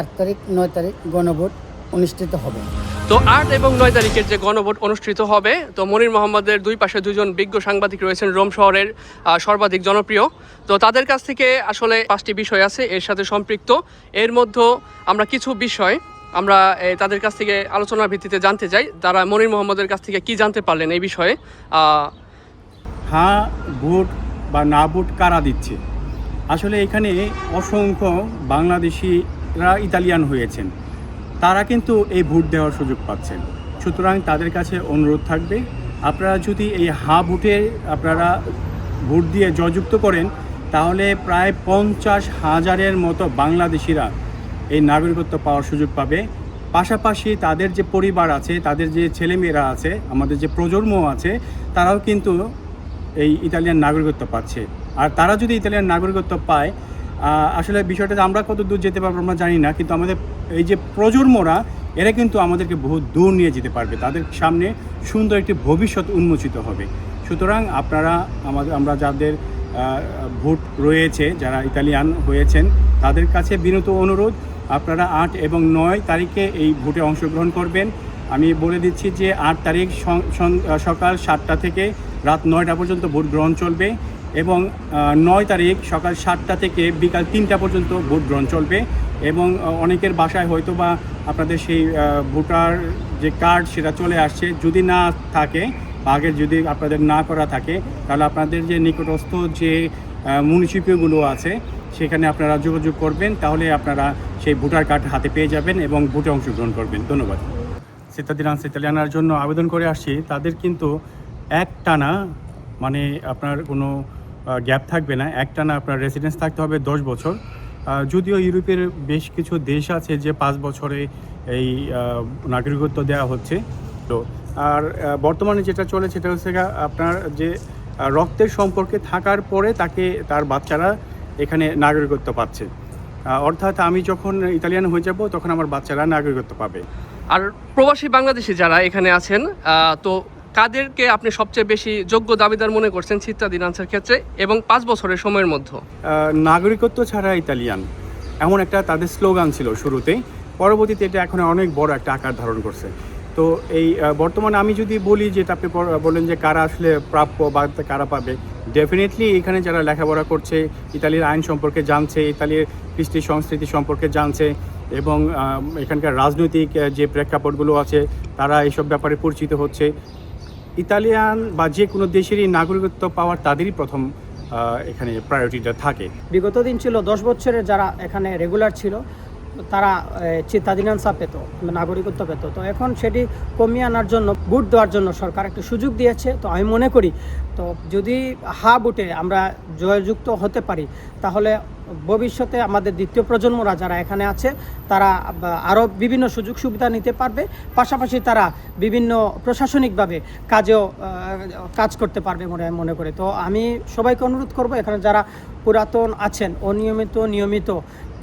আট তারিখ নয় তারিখ গণভোট অনুষ্ঠিত হবে। তো আট এবং নয় তারিখের যে গণভোট অনুষ্ঠিত হবে তো মনির মোহাম্মদের দুই পাশে দুজন বিজ্ঞ সাংবাদিক রয়েছেন রোম শহরের সর্বাধিক জনপ্রিয়। তো তাদের কাছ থেকে আসলে পাঁচটি বিষয় আছে এর সাথে সম্পৃক্ত। এর মধ্যে আমরা কিছু বিষয় আমরা এ, তাদের কাছ থেকে আলোচনার ভিত্তিতে জানতে চাই। তারা মনির মোহাম্মদের কাছ থেকে কি জানতে পারলেন এই বিষয়ে? হ্যাঁ ভোট বা না ভোট কারা দিচ্ছে? আসলে এখানে অসংখ্য বাংলাদেশিরা ইতালিয়ান হয়েছেন। তারা কিন্তু এই ভোট দেওয়ার সুযোগ পাচ্ছেন। সুতরাং তাদের কাছে অনুরোধ থাকবে, আপনারা যদি এই হা ভোটে আপনারা ভোট দিয়ে জয়যুক্ত করেন, তাহলে প্রায় পঞ্চাশ হাজারের মতো বাংলাদেশিরা এই নাগরিকত্ব পাওয়ার সুযোগ পাবে। পাশাপাশি তাদের যে পরিবার আছে, তাদের যে ছেলেমেয়েরা আছে, আমাদের যে প্রজন্ম আছে, তারাও কিন্তু এই ইতালিয়ান নাগরিকত্ব পাচ্ছে। আর তারা যদি ইতালিয়ান নাগরিকত্ব পায় আসলে বিষয়টা আমরা কত দূর যেতে পারব আমরা জানি না, কিন্তু আমাদের এই যে প্রজন্মরা, এরা কিন্তু আমাদেরকে বহু দূর নিয়ে যেতে পারবে। তাদের সামনে সুন্দর একটি ভবিষ্যৎ উন্মোচিত হবে। সুতরাং আপনারা আমাদের, আমরা যাদের ভোট রয়েছে, যারা ইতালিয়ান হয়েছেন, তাদের কাছে বিনত অনুরোধ, আপনারা আট এবং নয় তারিখে এই ভোটে অংশগ্রহণ করবেন। আমি বলে দিচ্ছি যে আট তারিখ সকাল সাতটা থেকে রাত নয়টা পর্যন্ত ভোট গ্রহণ চলবে। এবং নয় তারিখ সকাল সাতটা থেকে বিকাল তিনটা পর্যন্ত ভোট গ্রহণ চলবে এবং অনেকের বাসায় হয়তো বা আপনাদের সেই ভোটার যে কার্ড সেটা চলে আসছে। যদি না থাকে আগে যদি আপনাদের না করা থাকে, তাহলে আপনাদের যে নিকটস্থ যে মুনিসিপিগুলো আছে, সেখানে আপনারা যোগাযোগ করবেন। তাহলে আপনারা সেই ভোটার কার্ড হাতে পেয়ে যাবেন এবং ভোটে অংশগ্রহণ করবেন। ধন্যবাদ। সিতাদিনান্স ইতালিয়ানার জন্য আবেদন করে আসছি। তাদের কিন্তু এক টানা মানে আপনার কোনো গ্যাপ থাকবে না। এক টানা আপনার রেসিডেন্স থাকতে হবে দশ বছর। যদিও ইউরোপের বেশ কিছু দেশ আছে যে পাঁচ বছরে এই নাগরিকত্ব দেওয়া হচ্ছে। তো, আর বর্তমানে যেটা চলে সেটা হচ্ছে আপনার যে রক্তের সম্পর্কে থাকার পরে তাকে, তার বাচ্চারা এখানে নাগরিকত্ব পাচ্ছে। অর্থাৎ আমি যখন ইতালিয়ান হয়ে যাব তখন আমার বাচ্চারা নাগরিকত্ব পাবে। আর প্রবাসী বাংলাদেশি যারা এখানে আছেন তো কাদেরকে আপনি সবচেয়ে বেশি যোগ্য দাবিদার মনে করছেন চিত্তা দিনান্সের ক্ষেত্রে এবং পাঁচ বছরের সময়ের মধ্যে? নাগরিকত্ব ছাড়া ইতালিয়ান। এমন একটা তাদের স্লোগান ছিল শুরুতেই। পরবর্তীতে এটা এখন অনেক বড় একটা আকার ধারণ করছে। তো এই বর্তমানে আমি যদি বলি যে আপনি বললেন যে কারা আসলে প্রাপ্য বা কারা পাবে ডেফিনেটলি এখানে যারা লেখাপড়া করছে, ইতালির আইন সম্পর্কে জানছে, ইতালির কৃষ্টি সংস্কৃতি সম্পর্কে জানছে, এবং এখানকার রাজনৈতিক যে প্রেক্ষাপটগুলো আছে, তারা এইসব ব্যাপারে পরিচিত হচ্ছে। ইতালিয়ান বা যে কোনো দেশেরই নাগরিকত্ব পাওয়ার তাদেরই প্রথম এখানে প্রায়োরিটিটা থাকে। বিগত দিন ছিল দশ বছরের যারা এখানে রেগুলার ছিল তারা চিত্তাদিনাংসা পেত নাগরিকত্ব পেত। তো এখন সেটি কমিয়ে আনার জন্য বুট দেওয়ার জন্য সরকার একটা সুযোগ দিয়েছে। তো আমি মনে করি, তো যদি হা বুটে আমরা জয়যুক্ত হতে পারি, তাহলে ভবিষ্যতে আমাদের দ্বিতীয় প্রজন্মরা যারা এখানে আছে, তারা আরও বিভিন্ন সুযোগ সুবিধা নিতে পারবে। পাশাপাশি তারা বিভিন্ন প্রশাসনিকভাবে কাজেও কাজ করতে পারবে মনে মনে করে। তো আমি সবাইকে অনুরোধ করব, এখানে যারা পুরাতন আছেন, অনিয়মিত, নিয়মিত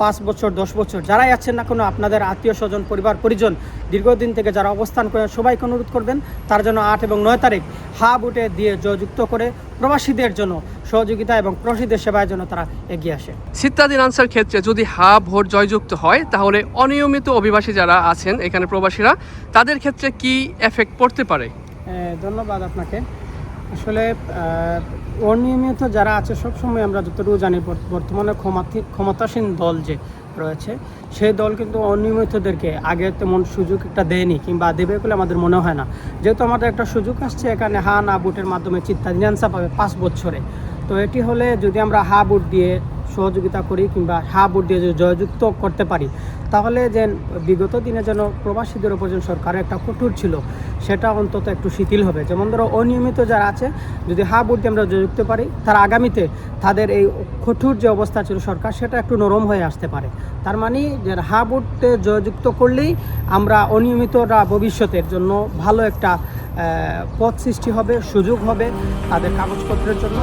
পাঁচ বছর দশ বছর যারাই আছেন না কোনো আপনাদের আত্মীয় স্বজন পরিবার পরিজন দীর্ঘদিন থেকে যারা অবস্থান করেন সবাইকে অনুরোধ করবেন তার জন্য আট এবং নয় তারিখ হা বুটে দিয়ে জয়যুক্ত করে প্রবাসীদের জন্য সহযোগিতা এবং প্রবাসীদের সেবায় জন্য তারা এগিয়ে আসে। চিত্তা দিনান্সের ক্ষেত্রে যদি হা ভোট জয়যুক্ত হয় তাহলে অনিয়মিত অভিবাসী যারা আছেন এখানে প্রবাসীরা তাদের ক্ষেত্রে কি এফেক্ট পড়তে পারে? ধন্যবাদ আপনাকে। আসলে অনিয়মিত যারা আছে, সবসময় আমরা যতটুকু জানি বর্তমানে ক্ষমাতি- ক্ষমতাসীন দল যে রয়েছে, সেই দল কিন্তু অনিয়মিতদেরকে আগে তেমন সুযোগ একটা দেয়নি কিংবা দেবে বলে আমাদের মনে হয় না। যেহেতু আমাদের একটা সুযোগ আসছে, এখানে হা, না, বুটের মাধ্যমে চিত্তাদিনাংসা পাবে পাঁচ বছরে। তো এটি হলে যদি আমরা হা, বুট দিয়ে সহযোগিতা করি কিংবা হা বুট দিয়ে যদি জয়যুক্ত করতে পারি, তাহলে যে বিগত দিনে যেন প্রবাসীদের উপর যে সরকারের একটা কঠোর ছিল, সেটা অন্তত একটু শিথিল হবে। যেমন ধরো অনিয়মিত যারা আছে, যদি হা বুট দিয়ে আমরা জয়যুক্ত পারি, তারা আগামীতে তাদের এই কঠোর যে অবস্থা ছিল সরকার, সেটা একটু নরম হয়ে আসতে পারে। তার মানে যে হা বুটে জয়যুক্ত করলেই আমরা অনিয়মিতরা ভবিষ্যতের জন্য ভালো একটা পথ সৃষ্টি হবে, সুযোগ হবে তাদের কাগজপত্রের জন্য।